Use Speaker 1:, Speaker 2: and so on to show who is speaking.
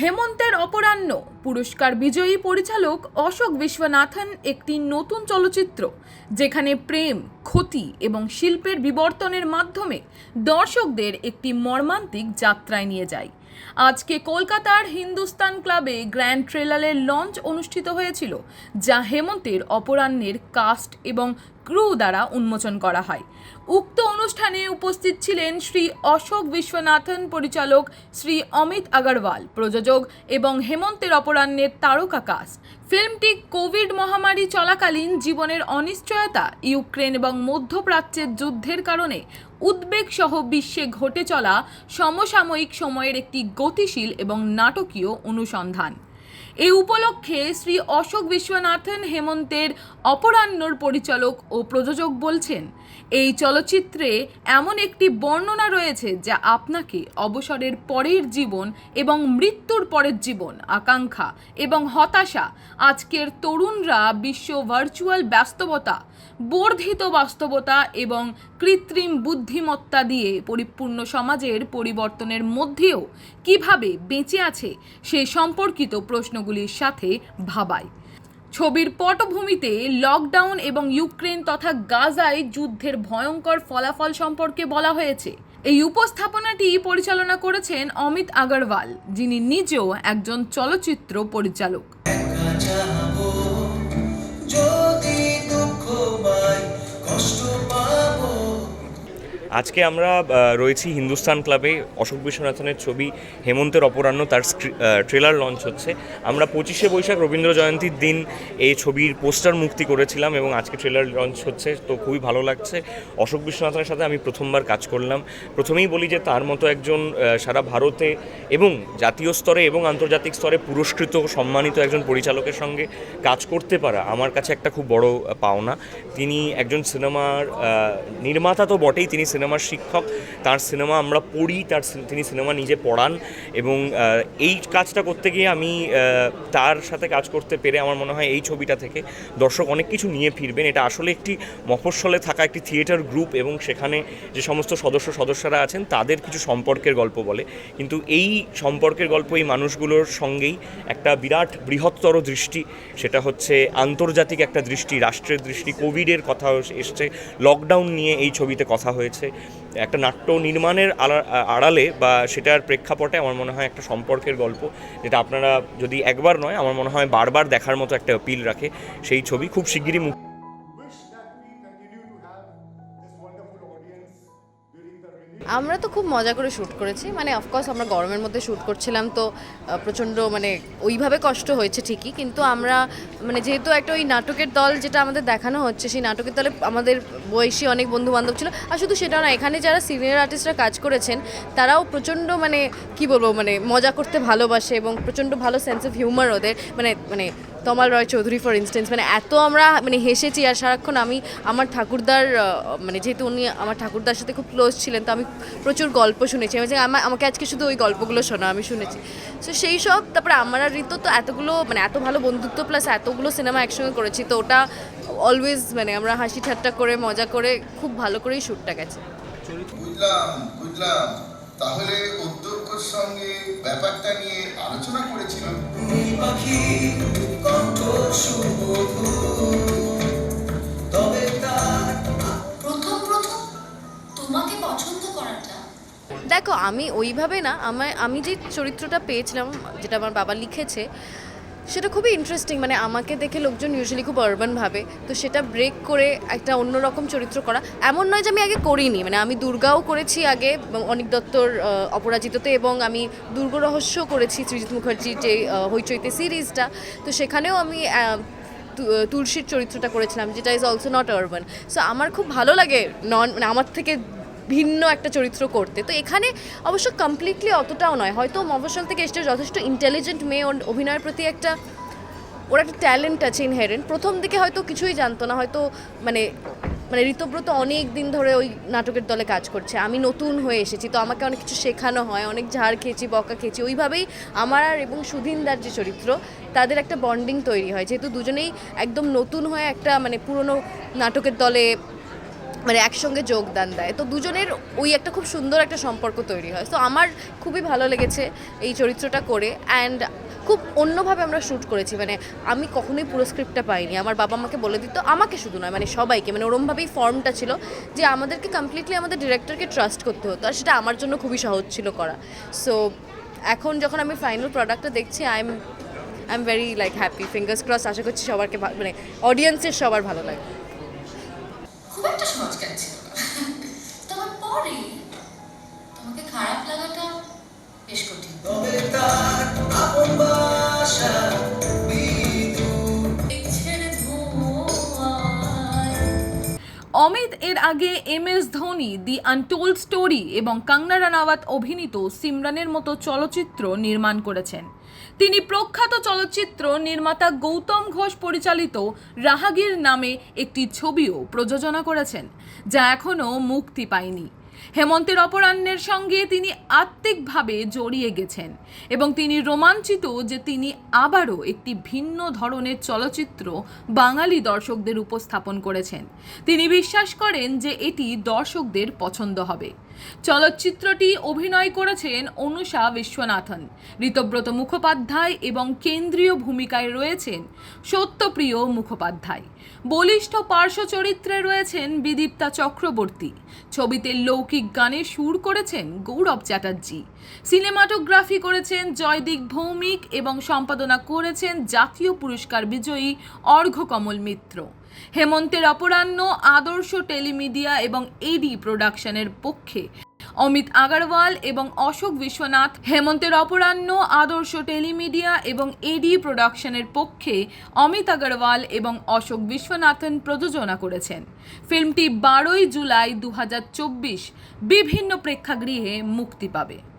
Speaker 1: হেমন্তের অপরাহ্ন। পুরস্কার বিজয়ী পরিচালক অশোক বিশ্বনাথন একটি নতুন চলচ্চিত্র, যেখানে প্রেম, ক্ষতি এবং শিল্পের বিবর্তনের মাধ্যমে দর্শকদের একটি মর্মান্তিক যাত্রায় নিয়ে যায়। আজকে কলকাতার হিন্দুস্তান ক্লাবে গ্র্যান্ড ট্রেলারের লঞ্চ অনুষ্ঠিত হয়েছিল, যা হেমন্তের অপরাহ্নের কাস্ট এবং ক্রু দ্বারা উন্মোচন করা হয়। উক্ত অনুষ্ঠানে উপস্থিত ছিলেন শ্রী অশোক বিশ্বনাথন, পরিচালক শ্রী অমিত আগরওয়াল, প্রযোজক এবং হেমন্তের অপরাহ্নের তারকা কাস্ট ফিল্মটি কোভিড মহামারী চলাকালীন জীবনের অনিশ্চয়তা, ইউক্রেন এবং মধ্যপ্রাচ্যের যুদ্ধের কারণে উদ্বেগ সহ বিশ্বে ঘটে চলা সমসাময়িক সময়ের একটি গতিশীল এবং নাটকীয় অনুসন্ধান। এই উপলক্ষে শ্রী অশোক বিশ্বনাথন হেমন্তের অপরাহ্নর পরিচালক ও প্রযোজক বলছেন, এই চলচ্চিত্রে এমন একটি বর্ণনা রয়েছে যা আপনাকে অবসরের পরের জীবন এবং মৃত্যুর পরের জীবন, আকাঙ্ক্ষা এবং হতাশা, আজকের তরুণরা বিশ্ব ভার্চুয়াল ব্যস্ততা বর্ধিত বাস্তবতা এবং কৃত্রিম বুদ্ধিমত্তা দিয়ে পরিপূর্ণ সমাজের পরিবর্তনের মধ্যেও কীভাবে বেঁচে আছে সে সম্পর্কিত প্রশ্নগুলির সাথে ভাবায়। ছবির পটভূমিতে লকডাউন এবং ইউক্রেন তথা গাজায় যুদ্ধের ভয়ঙ্কর ফলাফল সম্পর্কে বলা হয়েছে। এই উপস্থাপনাটি পরিচালনা করেছেন অমিত আগরওয়াল, যিনি নিজেও একজন চলচ্চিত্র পরিচালক।
Speaker 2: আজকে আমরা রয়েছি হিন্দুস্তান ক্লাবে। অশোক বিশ্বনাথনের ছবি হেমন্তের অপরাহ্ন, তার ট্রেলার লঞ্চ হচ্ছে। আমরা পঁচিশে বৈশাখ রবীন্দ্র জয়ন্তীর দিন এই ছবির পোস্টার মুক্তি করেছিলাম এবং আজকে ট্রেলার লঞ্চ হচ্ছে, তো খুবই ভালো লাগছে। অশোক বিশ্বনাথনের সাথে আমি প্রথমবার কাজ করলাম। প্রথমেই বলি যে তার মতো একজন সারা ভারতে এবং জাতীয় স্তরে এবং আন্তর্জাতিক স্তরে পুরস্কৃত, সম্মানিত একজন পরিচালকের সঙ্গে কাজ করতে পারা আমার কাছে একটা খুব বড় পাওনা। তিনি একজন সিনেমার নির্মাতা তো বটেই, তিনি সিনেমার শিক্ষক, তার সিনেমা আমরা পড়ি, তার তিনি সিনেমা নিজে পড়ান এবং এই কাজটা করতে গিয়ে আমি তার সাথে কাজ করতে পেরে আমার মনে হয় এই ছবিটা থেকে দর্শক অনেক কিছু নিয়ে ফিরবেন। এটা আসলে একটি মফস্বলে থাকা একটি থিয়েটার গ্রুপ এবং সেখানে যে সমস্ত সদস্য, সদস্যরা আছেন, তাদের কিছু সম্পর্কের গল্প বলে। কিন্তু এই সম্পর্কের গল্প এই মানুষগুলোর সঙ্গেই একটা বিরাট বৃহত্তর দৃষ্টি, সেটা হচ্ছে আন্তর্জাতিক একটা দৃষ্টি, রাষ্ট্রের দৃষ্টি, কোভিডের কথা এসছে, লকডাউন নিয়ে এই ছবিতে কথা হয়েছে। একটা নাট্য নির্মাণের আড়া- আড়ালে বা সেটার প্রেক্ষাপটে আমার মনে হয় একটা সম্পর্কের গল্প, যেটা আপনারা যদি একবার নয়, আমার মনে হয় বারবার দেখার মতো একটা অপিল রাখে। সেই ছবি খুব শিগগিরই
Speaker 3: আমরা তো খুব মজা করে শ্যুট করেছি। মানে অফকোর্স আমরা গরমের মধ্যে শ্যুট করছিলাম তো প্রচণ্ড মানে ওইভাবে কষ্ট হয়েছে ঠিকই। কিন্তু আমরা মানে যেহেতু একটা ওই নাটকের দল যেটা আমাদের দেখানো হচ্ছে, সেই নাটকের দলে আমাদের বয়সী অনেক বন্ধু বান্ধব ছিল। আর শুধু সেটা না, এখানে যারা সিনিয়র আর্টিস্টরা কাজ করেছেন, তারাও প্রচণ্ড মানে কি বলব মানে মজা করতে ভালোবাসে এবং প্রচণ্ড ভালো সেন্স অফ হিউমার ওদের মানে মানে তমাল রয় চৌধুরী ফর ইনস্টেন্স মানে এত আমরা মানে হেসেছি আর সারাক্ষণ আমি আমার ঠাকুরদার মানে যেহেতু উনি আমার ঠাকুরদার সাথে খুব ক্লোজ ছিলেন, তো আমি প্রচুর গল্প শুনেছি। আমি যে আমা- আমাকে আজকে শুধু ওই গল্পগুলো শোনা আমি শুনেছি। সো সেই সব, তারপরে আমার আর ঋতু তো এতগুলো মানে এত ভালো বন্ধুত্ব প্লাস এতগুলো সিনেমা একসঙ্গে করেছি, তো ওটা অলওয়েজ মানে আমরা হাসি ঠাট্টা করে, মজা করে, খুব ভালো করেই শ্যুটটা গেছে।
Speaker 4: বুঝলাম বুঝলাম তাহলে অধ্যক্ষর সঙ্গে ব্যাপারটা নিয়ে আলোচনা করেছিলাম।
Speaker 5: পাখি কণ্ঠ তবে তার
Speaker 6: প্রথম প্রথম তোমাকে পছন্দ করাটা
Speaker 3: দেখো আমি ওইভাবে না আমার আমি যে চরিত্রটা পেয়েছিলাম যেটা আমার বাবা লিখেছে সেটা খুবই ইন্টারেস্টিং মানে আমাকে দেখে লোকজন ইউজুয়ালি খুব আরবান ভাবে, তো সেটা ব্রেক করে একটা অন্যরকম চরিত্র করা। এমন নয় যে আমি আগে করিনি মানে আমি দুর্গাও করেছি আগে, অনিক দত্তর অপরাজিততে এবং আমি দুর্গ রহস্য করেছি সৃজিত মুখার্জির যে হইচইতে সিরিজটা তো সেখানেও আমি তুলসীর চরিত্রটা করেছিলাম, যেটা is also not urban so আমার খুব ভালো লাগে নন মানে আমার থেকে ভিন্ন একটা চরিত্র করতে। তো এখানে অবশ্য কমপ্লিটলি অতটাও নয়। হয়তো মফসল থেকে এসে যথেষ্ট ইন্টেলিজেন্ট মেয়ে ওর অভিনয়ের প্রতি একটা, ওর একটা ট্যালেন্ট আছে ইনহেরেন্ট প্রথম দিকে হয়তো কিছুই জানতো না। হয়তো মানে মানে ঋতব্রত অনেক দিন ধরে ওই নাটকের দলে কাজ করছে। আমি নতুন হয়ে এসেছি, তো আমাকে অনেক কিছু শেখানো হয়। অনেক ঝাড় খেয়েছি, বকা খেয়েছি। ওইভাবেই আমার আর এবং সুধীনদার যে চরিত্র, তাদের একটা বন্ডিং তৈরি হয়। যেহেতু দুজনেই একদম নতুন হয়ে একটা মানে পুরনো নাটকের দলে মানে একসঙ্গে যোগদান দেয়। তো দুজনের ওই একটা খুব সুন্দর একটা সম্পর্ক তৈরি হয়। তো আমার খুবই ভালো লেগেছে এই চরিত্রটা করে অ্যান্ড খুব অন্যভাবে আমরা শ্যুট করেছি। মানে আমি কখনোই পুরো স্ক্রিপ্টটা পাইনি। আমার বাবা আমাকে বলে দিত, আমাকে শুধু নয় মানে সবাইকে। মানে ওরমভাবেই ফর্মটা ছিল যে আমাদেরকে কমপ্লিটলি আমাদের ডিরেক্টরকে ট্রাস্ট করতে হতো। আর সেটা আমার জন্য খুবই সহজ ছিল করা। সো এখন যখন আমি ফাইনাল প্রোডাক্টটা দেখছি I am I am very like happy fingers cross আশা করছি সবারকে মানে অডিয়েন্সের সবার ভালো লাগে
Speaker 6: খুব একটা সহজ কাজ ছিল। না তবে পরে তোমাকে খারাপ লাগাটা বেশ কঠিন।
Speaker 1: অমিত এর আগে M S Dhoni, the untold story এবং কাঙ্গনা রানাওয়াত অভিনীত সিমরানের মতো চলচ্চিত্র নির্মাণ করেছেন। তিনি প্রখ্যাত চলচ্চিত্র নির্মাতা গৌতম ঘোষ পরিচালিত রাহাগীর নামে একটি ছবিও প্রযোজনা করেছেন, যা এখনও মুক্তি পায়নি। হেমন্তের অপরাহ্নের সঙ্গে তিনি আত্মিকভাবে জড়িয়ে গেছেন এবং তিনি রোমাঞ্চিত যে তিনি আবারও একটি ভিন্ন ধরনের চলচ্চিত্র বাঙালি দর্শকদের উপস্থাপন করেছেন। তিনি বিশ্বাস করেন যে এটি দর্শকদের পছন্দ হবে। চলচ্চিত্রটি অভিনয় করেছেন অনুষা বিশ্বনাথন। ঋতব্রত মুখোপাধ্যায় এবং কেন্দ্রীয় ভূমিকায় রয়েছেন সত্যপ্রিয় মুখোপাধ্যায়। বলিষ্ঠ পার্শ্ব চরিত্রে রয়েছেন বিদীপ্তা চক্রবর্তী। ছবিতে লৌকিক গানে সুর করেছেন গৌরব চ্যাটার্জি। সিনেমাটোগ্রাফি করেছেন জয়দিক ভৌমিক এবং সম্পাদনা করেছেন জাতীয় পুরস্কার বিজয়ী অর্ঘ্যকমল মিত্র। হেমন্তের অপরাহ্ন, আদর্শ টেলিমিডিয়া এবং এডি প্রোডাকশনের পক্ষে। অমিত আগারওয়াল এবং অশোক বিশ্বনাথ হেমন্তের অপরাহ্ন, আদর্শ টেলিমিডিয়া এবং এডি প্রোডাকশনের পক্ষে অমিত আগারওয়াল এবং অশোক বিশ্বনাথন প্রযোজনা করেছেন। ফিল্মটি বারোই জুলাই দু হাজার চব্বিশ বিভিন্ন প্রেক্ষাগৃহে মুক্তি পাবে।